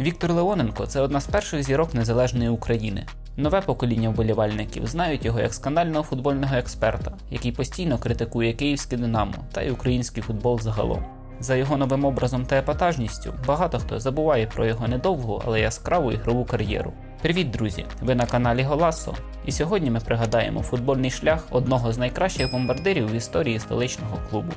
Віктор Леоненко це одна з перших зірок незалежної України. Нове покоління вболівальників знають його як скандального футбольного експерта, який постійно критикує київське Динамо та й український футбол загалом. За його новим образом та епатажністю багато хто забуває про його недовгу, але яскраву ігрову кар'єру. Привіт, друзі! Ви на каналі Голасо. І сьогодні ми пригадаємо футбольний шлях одного з найкращих бомбардирів в історії столичного клубу.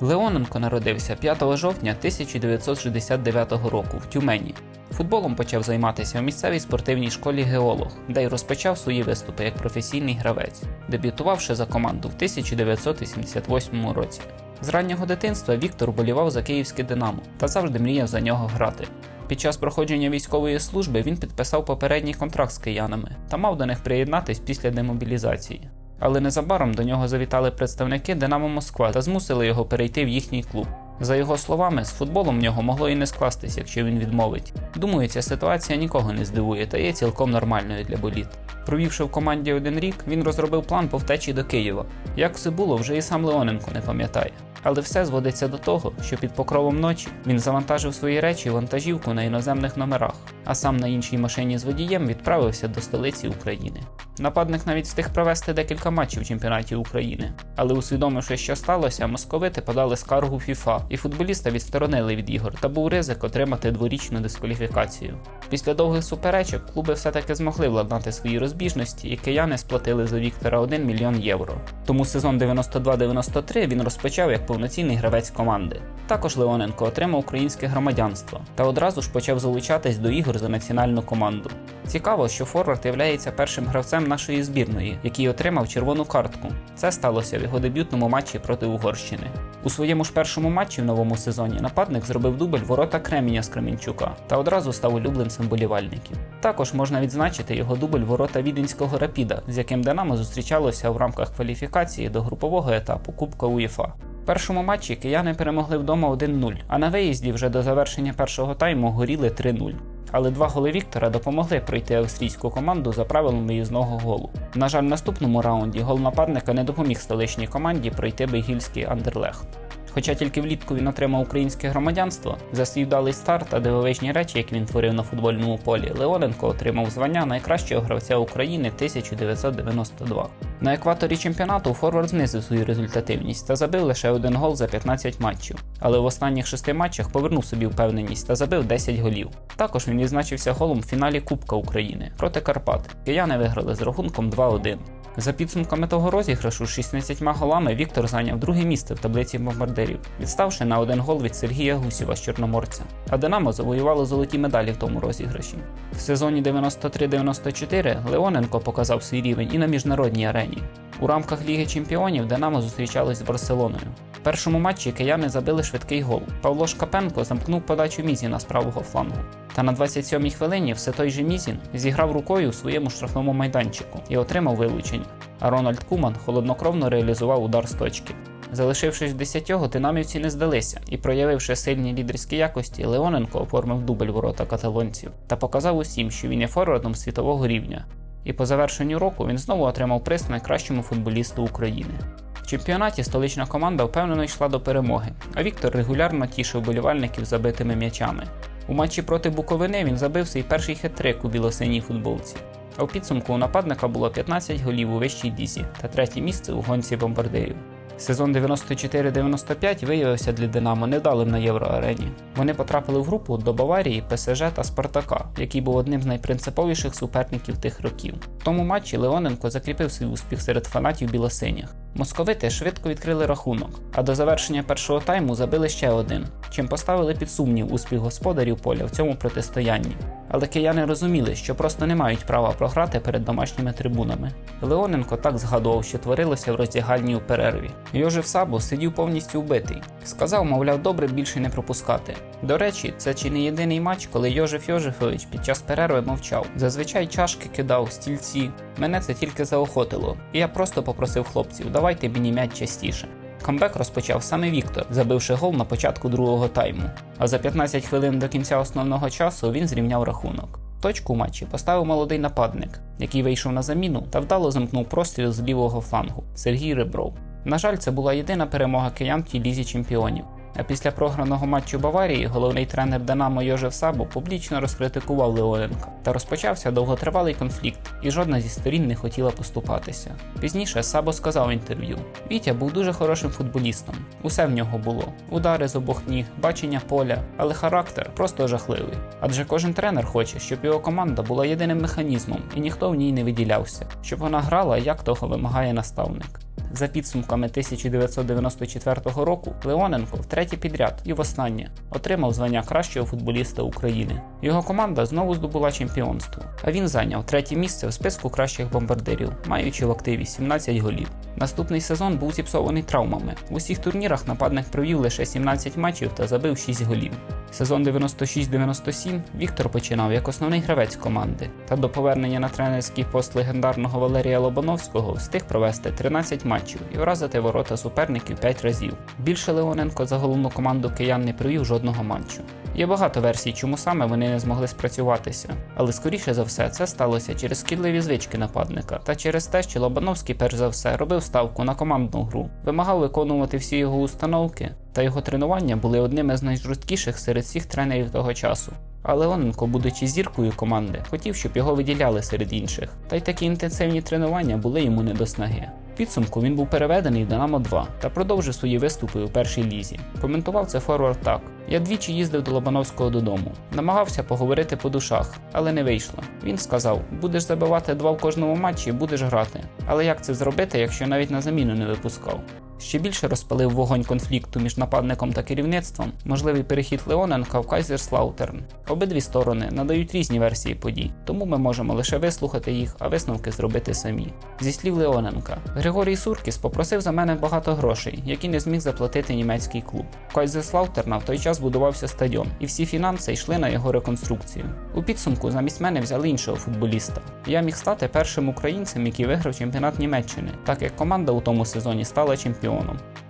Леоненко народився 5 жовтня 1969 року в Тюмені. Футболом почав займатися у місцевій спортивній школі геолог, де й розпочав свої виступи як професійний гравець, дебютувавши за команду в 1988 році. З раннього дитинства Віктор болівав за київське Динамо та завжди мріяв за нього грати. Під час проходження військової служби він підписав попередній контракт з киянами та мав до них приєднатись після демобілізації. Але незабаром до нього завітали представники Динамо Москва та змусили його перейти в їхній клуб. За його словами, з футболом в нього могло і не скластись, якщо він відмовить. Думаю, ця ситуація нікого не здивує та є цілком нормальною для боліт. Провівши в команді один рік, він розробив план по втечі до Києва. Як все було, вже і сам Леоненко не пам'ятає. Але все зводиться до того, що під покровом ночі він завантажив свої речі вантажівку на іноземних номерах, а сам на іншій машині з водієм відправився до столиці України. Нападник навіть встиг провести декілька матчів в чемпіонаті України, але усвідомивши, що сталося, московити подали скаргу ФІФА, і футболіста відсторонили від ігор та був ризик отримати дворічну дискваліфікацію. Після довгих суперечок клуби все-таки змогли владнати свої розбіжності, і кияни сплатили за Віктора 1 мільйон євро. Тому сезон 92-93 він розпочав як повноцінний гравець команди. Також Леоненко отримав українське громадянство та одразу ж почав залучатись до ігор за національну команду. Цікаво, що Форвард є першим гравцем нашої збірної, який отримав червону картку. Це сталося в його дебютному матчі проти Угорщини. У своєму ж першому матчі в новому сезоні нападник зробив дубль ворота Креміня з Кременчука та одразу став улюбленцем болівальників. Також можна відзначити його дубль ворота Віденського Рапіда, з яким Динамо зустрічалося в рамках кваліфікації до групового етапу Кубка УЄФА. В першому матчі кияни перемогли вдома 1-0, а на виїзді вже до завершення першого тайму горіли 3-0. Але два голи Віктора допомогли пройти австрійську команду за правилом виїзного голу. На жаль, в наступному раунді гол нападника не допоміг столичній команді пройти бейгільський Андерлехт. Хоча тільки влітку він отримав українське громадянство, за свій вдалий старт та дивовижні речі, які він творив на футбольному полі, Леоненко отримав звання найкращого гравця України 1992. На екваторі чемпіонату Форвард знизив свою результативність та забив лише один гол за 15 матчів. Але в останніх шести матчах повернув собі впевненість та забив 10 голів. Також він відзначився голом в фіналі Кубка України проти Карпат. Кияни виграли з рахунком 2-1. За підсумками того розіграшу, з 16 голами Віктор зайняв друге місце в таблиці бомбардирів, відставши на один гол від Сергія Гусєва з Чорноморця. А Динамо завоювало золоті медалі в тому розіграші. В сезоні 93-94 Леоненко показав свій рівень і на міжнародній арені. У рамках Ліги Чемпіонів Динамо зустрічалось з Барселоною. В першому матчі кияни забили швидкий гол. Павло Шкапенко замкнув подачу Мізіна з правого флангу. Та на 27-й хвилині все той же Мізін зіграв рукою у своєму штрафному майданчику і отримав вилучення. А Рональд Куман холоднокровно реалізував удар з точки. Залишившись в 10 динамівці не здалися і, проявивши сильні лідерські якості, Леоненко оформив дубль ворота каталонців та показав усім, що він є форвардом світового рівня. І по завершенню року він знову отримав приз найкращому футболісту України. В чемпіонаті столична команда впевнено йшла до перемоги, а Віктор регулярно тішив болівальників забитими м'ячами. У матчі проти Буковини він забив свій перший хет-трик у білосиній футболці. А в підсумку у нападника було 15 голів у вищій лізі та третє місце у гонці бомбардирів. Сезон 94-95 виявився для Динамо невдалим на євроарені. Вони потрапили в групу до Баварії, ПСЖ та Спартака, який був одним з найпринциповіших суперників тих років. В тому матчі Леоненко закріпив свій успіх серед фанатів білосиніх. Московити швидко відкрили рахунок, а до завершення першого тайму забили ще один, чим поставили під сумнів успіх господарів поля в цьому протистоянні. Але кияни розуміли, що просто не мають права програти перед домашніми трибунами. Леоненко так згадував, що творилося в роздягальні у перерві. Йожев Сабо сидів повністю вбитий. Сказав, мовляв, добре більше не пропускати. До речі, це чи не єдиний матч, коли Йожеф Йожефович під час перерви мовчав. Зазвичай чашки кидав, стільці. Мене це тільки заохотило. І я просто попросив хлопців, давайте мені м'яч частіше. Камбек розпочав саме Віктор, забивши гол на початку другого тайму. А за 15 хвилин до кінця основного часу він зрівняв рахунок. Точку у матчі поставив молодий нападник, який вийшов на заміну та вдало замкнув простріл з лівого флангу Сергій Ребров. На жаль, це була єдина перемога киян в тій лізі чемпіонів. А після програного матчу Баварії головний тренер Динамо Йожев Сабо публічно розкритикував Леоненка та розпочався довготривалий конфлікт, і жодна зі сторін не хотіла поступатися. Пізніше Сабо сказав інтерв'ю: Вітя був дуже хорошим футболістом. Усе в нього було: удари з обох ніг, бачення поля, але характер просто жахливий. Адже кожен тренер хоче, щоб його команда була єдиним механізмом і ніхто в ній не виділявся, щоб вона грала, як того вимагає наставник. За підсумками 1994 року Леоненко втретє підряд і востаннє отримав звання кращого футболіста України. Його команда знову здобула чемпіонство, а він зайняв третє місце в списку кращих бомбардирів, маючи в активі 17 голів. Наступний сезон був зіпсований травмами. В усіх турнірах нападник провів лише 17 матчів та забив 6 голів. Сезон 96-97 Віктор починав як основний гравець команди, та до повернення на тренерський пост легендарного Валерія Лобановського встиг провести 13 матчів і вразити ворота суперників 5 разів. Більше Леоненко за головну команду киян не провів жодного матчу. Є багато версій, чому саме вони не змогли спрацюватися, але скоріше за все це сталося через шкідливі звички нападника та через те, що Лобановський перш за все робив ставку на командну гру, вимагав виконувати всі його установки, та його тренування були одними з найжорсткіших серед всіх тренерів того часу. А Леоненко, будучи зіркою команди, хотів, щоб його виділяли серед інших, та й такі інтенсивні тренування були йому не до снаги. Підсумку він був переведений в Динамо 2 та продовжив свої виступи у першій лізі. Коментував це форвард так. Я двічі їздив до Лобановського додому, намагався поговорити по душах, але не вийшло. Він сказав: будеш забивати два в кожному матчі, будеш грати. Але як це зробити, якщо навіть на заміну не випускав? Ще більше розпалив вогонь конфлікту між нападником та керівництвом можливий перехід Леоненка в Кайзерслаутерн. Обидві сторони надають різні версії подій, тому ми можемо лише вислухати їх, а висновки зробити самі. Зі слів Леоненка, Григорій Суркіс попросив за мене багато грошей, які не зміг заплатити німецький клуб. В Кайзерслаутерна в той час будувався стадіон, і всі фінанси йшли на його реконструкцію. У підсумку замість мене взяли іншого футболіста. Я міг стати першим українцем, який виграв чемпіонат Німеччини, так як команда у тому сезоні стала чемпіоном.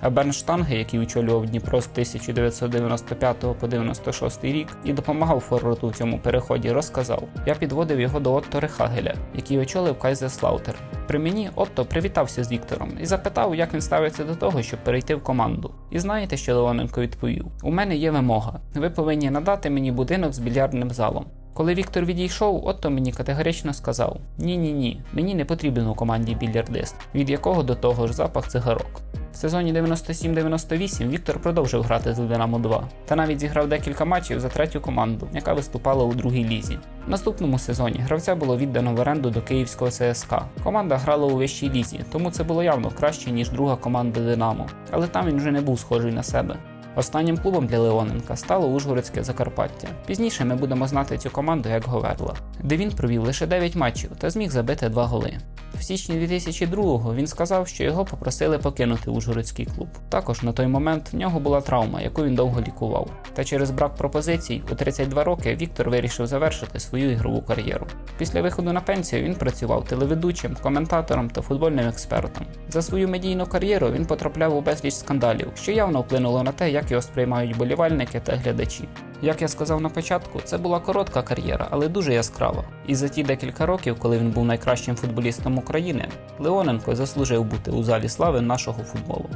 А Бернштанге, який очолював Дніпро з 1995 по 96 рік і допомагав форварду в цьому переході, розказав: я підводив його до Отто Рехагеля, який очолив Кайзерслаутер. При мені Отто привітався з Віктором і запитав, як він ставиться до того, щоб перейти в команду. І знаєте, що Леоненко відповів: У мене є вимога. Ви повинні надати мені будинок з більярдним залом. Коли Віктор відійшов, Отто мені категорично сказав: Ні, ні, ні, мені не потрібен у команді більярдист, від якого до того ж запах цигарок. В сезоні 97-98 Віктор продовжив грати за Динамо 2 та навіть зіграв декілька матчів за третю команду, яка виступала у другій лізі. В наступному сезоні гравця було віддано в оренду до київського ЦСКА. Команда грала у вищій лізі, тому це було явно краще ніж друга команда Динамо, але там він вже не був схожий на себе. Останнім клубом для Леоненка стало Ужгородське Закарпаття. Пізніше ми будемо знати цю команду як Говерла, де він провів лише 9 матчів та зміг забити 2 голи. В січні 2002-го він сказав, що його попросили покинути Ужгородський клуб. Також на той момент в нього була травма, яку він довго лікував. Та через брак пропозицій у 32 роки Віктор вирішив завершити свою ігрову кар'єру. Після виходу на пенсію він працював телеведучим, коментатором та футбольним експертом. За свою медійну кар'єру він потрапляв у безліч скандалів, що явно вплинуло на те, як його сприймають болівальники та глядачі. Як я сказав на початку, це була коротка кар'єра, але дуже яскрава. І за ті декілька років, коли він був найкращим футболістом України, Леоненко заслужив бути у залі слави нашого футболу.